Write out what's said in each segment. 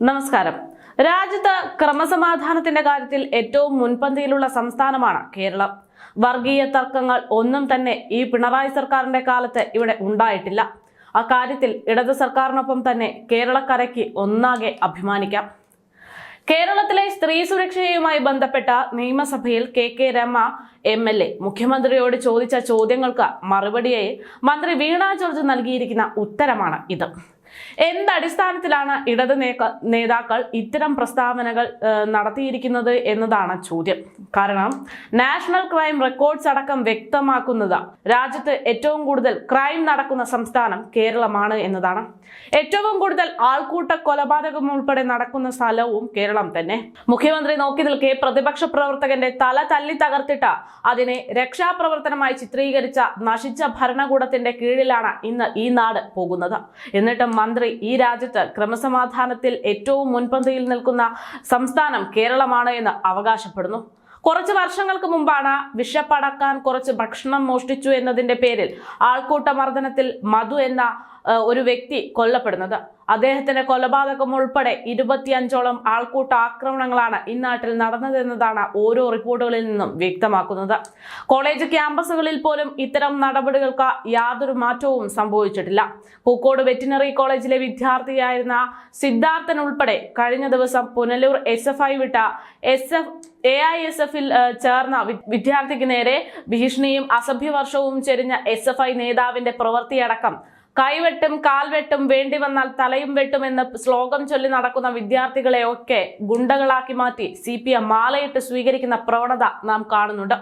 നമസ്കാരം. രാജ്യത്ത് ക്രമസമാധാനത്തിന്റെ കാര്യത്തിൽ ഏറ്റവും മുൻപന്തിയിലുള്ള സംസ്ഥാനമാണ് കേരളം. വർഗീയ തർക്കങ്ങൾ ഒന്നും തന്നെ ഈ പിണറായി സർക്കാരിന്റെ കാലത്ത് ഇവിടെ ഉണ്ടായിട്ടില്ല. അക്കാര്യത്തിൽ ഇടത് സർക്കാരിനൊപ്പം തന്നെ കേരളക്കരയ്ക്ക് ഒന്നാകെ അഭിമാനിക്കാം. കേരളത്തിലെ സ്ത്രീ സുരക്ഷയുമായി ബന്ധപ്പെട്ട നിയമസഭയിൽ K K Rama M L A മുഖ്യമന്ത്രിയോട് ചോദിച്ച ചോദ്യങ്ങൾക്ക് മറുപടിയായി മന്ത്രി വീണ ജോർജ് നൽകിയിരിക്കുന്ന ഉത്തരമാണ് ഇത്. എന്തടിസ്ഥാനത്തിലാണ് ഇടത് നേതാക്കൾ ഇത്തരം പ്രസ്താവനകൾ നടത്തിയിരിക്കുന്നത് എന്നതാണ് ചോദ്യം. കാരണം നാഷണൽ ക്രൈം റെക്കോർഡ്സ് അടക്കം വ്യക്തമാക്കുന്നത് രാജ്യത്ത് ഏറ്റവും കൂടുതൽ ക്രൈം നടക്കുന്ന സംസ്ഥാനം കേരളമാണ് എന്നതാണ്. ഏറ്റവും കൂടുതൽ ആൾക്കൂട്ട കൊലപാതകം ഉൾപ്പെടെ നടക്കുന്ന സ്ഥലവും കേരളം തന്നെ. മുഖ്യമന്ത്രി നോക്കി നിൽക്കെ പ്രതിപക്ഷ പ്രവർത്തകന്റെ തല തല്ലി തകർത്തിട്ട് അതിനെ രക്ഷാപ്രവർത്തനമായി ചിത്രീകരിച്ച നശിച്ച ഭരണകൂടത്തിന്റെ കീഴിലാണ് ഇന്ന് ഈ നാട് പോകുന്നത്. എന്നിട്ട് മന്ത്രി ഈ രാജ്യത്ത് ക്രമസമാധാനത്തിൽ ഏറ്റവും മുൻപന്തിയിൽ നിൽക്കുന്ന സംസ്ഥാനം കേരളമാണ് എന്ന് അവകാശപ്പെടുന്നു. കുറച്ച് വർഷങ്ങൾക്ക് മുമ്പാണ് വിഷപ്പടക്കാൻ കുറച്ച് ഭക്ഷണം മോഷ്ടിച്ചു എന്നതിന്റെ പേരിൽ ആൾക്കൂട്ട മർദ്ദനത്തിൽ മധു എന്ന ഒരു വ്യക്തി കൊല്ലപ്പെടുന്നത്. അദ്ദേഹത്തിന്റെ കൊലപാതകം ഉൾപ്പെടെ ഇരുപത്തിയഞ്ചോളം ആൾക്കൂട്ട ആക്രമണങ്ങളാണ് ഇന്നാട്ടിൽ നടന്നതെന്നതാണ് ഓരോ റിപ്പോർട്ടുകളിൽ നിന്നും വ്യക്തമാക്കുന്നത്. കോളേജ് ക്യാമ്പസുകളിൽ പോലും ഇത്തരം നടപടികൾക്ക് യാതൊരു മാറ്റവും സംഭവിച്ചിട്ടില്ല. പൂക്കോട് വെറ്റിനറി കോളേജിലെ വിദ്യാർത്ഥിയായിരുന്ന സിദ്ധാർത്ഥൻ ഉൾപ്പെടെ കഴിഞ്ഞ ദിവസം പുനലൂർ എസ് എഫ് ഐ വിട്ട S F A I S എഫിൽ ചേർന്ന വിദ്യാർത്ഥിക്ക് നേരെ ഭീഷണിയും അസഭ്യവർഷവും ചെരിഞ്ഞ എസ് എഫ് ഐ നേതാവിന്റെ പ്രവൃത്തിയടക്കം കൈവെട്ടും കാൽവെട്ടും വേണ്ടി വന്നാൽ തലയും വെട്ടും എന്ന് സ്ലോഗം ചൊല്ലി നടക്കുന്ന വിദ്യാർത്ഥികളെ ഒക്കെ ഗുണ്ടകളാക്കി മാറ്റി സി പി എം മാലയിട്ട് സ്വീകരിക്കുന്ന പ്രവണത നാം കാണുന്നുണ്ട്.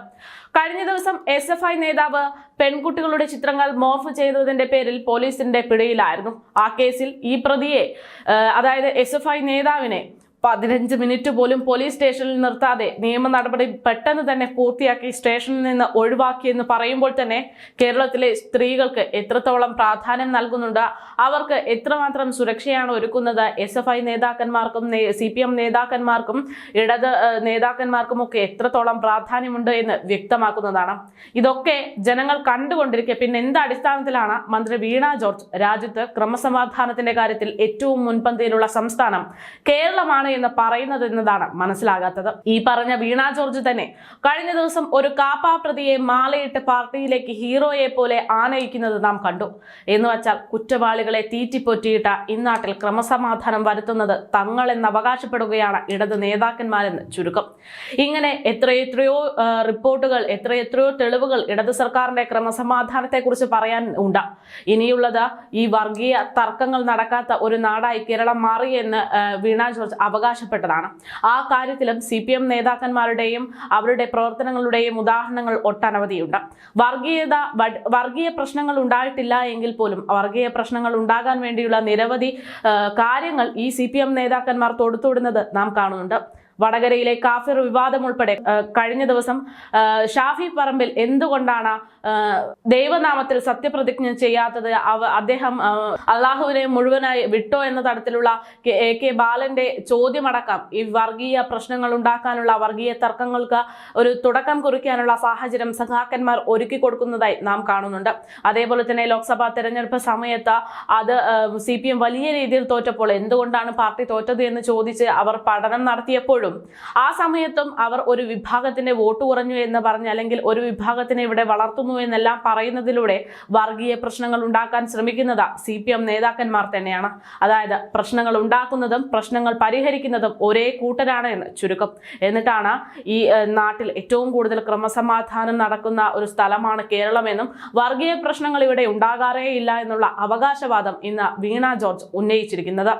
കഴിഞ്ഞ ദിവസം എസ് എഫ് ഐ നേതാവ് പെൺകുട്ടികളുടെ ചിത്രങ്ങൾ മോർഫ് ചെയ്തതിന്റെ പേരിൽ പോലീസിന്റെ പിടിയിലായിരുന്നു. ആ കേസിൽ ഈ പ്രതിയെ അതായത് എസ് എഫ് ഐ നേതാവിനെ പതിനഞ്ച് മിനിറ്റ് പോലും പോലീസ് സ്റ്റേഷനിൽ നിർത്താതെ നിയമ നടപടി പെട്ടെന്ന് തന്നെ പൂർത്തിയാക്കി സ്റ്റേഷനിൽ നിന്ന് ഒഴിവാക്കിയെന്ന് പറയുമ്പോൾ തന്നെ കേരളത്തിലെ സ്ത്രീകൾക്ക് എത്രത്തോളം പ്രാധാന്യം നൽകുന്നുണ്ട്? അവർക്ക് എത്രമാത്രം സുരക്ഷയാണ് ഒരുക്കുന്നത്? എസ് എഫ് ഐ നേതാക്കന്മാർക്കും സി പി എം നേതാക്കന്മാർക്കും ഇടത് നേതാക്കന്മാർക്കും ഒക്കെ എത്രത്തോളം പ്രാധാന്യമുണ്ട് എന്ന് വ്യക്തമാക്കുന്നതാണ്. ഇതൊക്കെ ജനങ്ങൾ കണ്ടുകൊണ്ടിരിക്കെ. പിന്നെ എന്ത് അടിസ്ഥാനത്തിലാണ് മന്ത്രി വീണ ജോർജ് രാജ്യത്ത് ക്രമസമാധാനത്തിന്റെ കാര്യത്തിൽ ഏറ്റവും മുൻപന്തിയിലുള്ള സംസ്ഥാനം? കേരളമാണ് എന്ന് പറയുന്നത് എന്നതാണ് മനസ്സിലാകാത്തത്. ഈ പറഞ്ഞ വീണ ജോർജ് തന്നെ കഴിഞ്ഞ ദിവസം ഒരു കാപ്പാ പ്രതിയെ മാലയിട്ട് പാർട്ടിയിലേക്ക് ഹീറോയെ പോലെ ആനയിക്കുന്നത് നാം കണ്ടു. എന്ന് വച്ചാൽ കുറ്റവാളികളെ തീറ്റിപ്പൊറ്റിയിട്ട ഇന്നാട്ടിൽ ക്രമസമാധാനം വരുത്തുന്നത് തങ്ങളെന്ന് അവകാശപ്പെടുകയാണ് ഇടത് നേതാക്കന്മാരെന്ന് ചുരുക്കം. ഇങ്ങനെ എത്രയെത്രയോ റിപ്പോർട്ടുകൾ എത്രയെത്രയോ തെളിവുകൾ ഇടത് സർക്കാരിന്റെ ക്രമസമാധാനത്തെക്കുറിച്ച് പറയാൻ ഉണ്ട്. ഇനിയുള്ളത് ഈ വർഗീയ തർക്കങ്ങൾ നടക്കാത്ത ഒരു നാടായി കേരളം മാറിയെന്ന് വീണ ജോർജ് അവകാശപ്പെട്ടതാണ്. ആ കാര്യത്തിലും സി പി എം നേതാക്കന്മാരുടെയും അവരുടെ പ്രവർത്തനങ്ങളുടെയും ഉദാഹരണങ്ങൾ ഒട്ടനവധിയുണ്ട് വർഗീയത വർഗീയ പ്രശ്നങ്ങൾ ഉണ്ടായിട്ടില്ല എങ്കിൽ പോലും വർഗീയ പ്രശ്നങ്ങൾ ഉണ്ടാകാൻ വേണ്ടിയുള്ള നിരവധി കാര്യങ്ങൾ ഈ സി നേതാക്കന്മാർ തൊടുത്തുവിടുന്നത് നാം കാണുന്നുണ്ട്. വടകരയിലെ കാഫിർ വിവാദം ഉൾപ്പെടെ കഴിഞ്ഞ ദിവസം ഷാഫി പറമ്പിൽ എന്തുകൊണ്ടാണ് ദൈവനാമത്തിൽ സത്യപ്രതിജ്ഞ ചെയ്യാത്തത്? അവ അദ്ദേഹം അള്ളാഹുവിനെ മുഴുവനായി വിട്ടോ എന്ന തരത്തിലുള്ള എ കെ ബാലന്റെ ചോദ്യമടക്കം ഈ വർഗീയ പ്രശ്നങ്ങൾ ഉണ്ടാക്കാനുള്ള വർഗീയ തർക്കങ്ങൾക്ക് ഒരു തുടക്കം കുറിക്കാനുള്ള സാഹചര്യം സഖാക്കന്മാർ ഒരുക്കി കൊടുക്കുന്നതായി നാം കാണുന്നുണ്ട്. അതേപോലെ തന്നെ ലോക്സഭാ തെരഞ്ഞെടുപ്പ് സമയത്ത് അത് സി വലിയ രീതിയിൽ തോറ്റപ്പോൾ എന്തുകൊണ്ടാണ് പാർട്ടി തോറ്റത് എന്ന് ചോദിച്ച് അവർ പഠനം നടത്തിയപ്പോഴും ആ സമയത്തും അവർ ഒരു വിഭാഗത്തിന്റെ വോട്ട് കുറഞ്ഞു എന്ന് പറഞ്ഞ് അല്ലെങ്കിൽ ഒരു വിഭാഗത്തിനെ ഇവിടെ വളർത്തുന്നു എന്നെല്ലാം പറയുന്നതിലൂടെ വർഗീയ പ്രശ്നങ്ങൾ ഉണ്ടാക്കാൻ ശ്രമിക്കുന്നത് സി പി എം നേതാക്കന്മാർ തന്നെയാണ്. അതായത് പ്രശ്നങ്ങൾ ഉണ്ടാക്കുന്നതും പ്രശ്നങ്ങൾ പരിഹരിക്കുന്നതും ഒരേ കൂട്ടരാണ് എന്ന് ചുരുക്കം. എന്നിട്ടാണ് ഈ നാട്ടിൽ ഏറ്റവും കൂടുതൽ ക്രമസമാധാനം നടക്കുന്ന ഒരു സ്ഥലമാണ് കേരളമെന്നും വർഗീയ പ്രശ്നങ്ങൾ ഇവിടെ ഉണ്ടാകാറേ ഇല്ല എന്നുള്ള അവകാശവാദം ഇന്ന് വീണ ജോർജ് ഉന്നയിച്ചിരിക്കുന്നത്.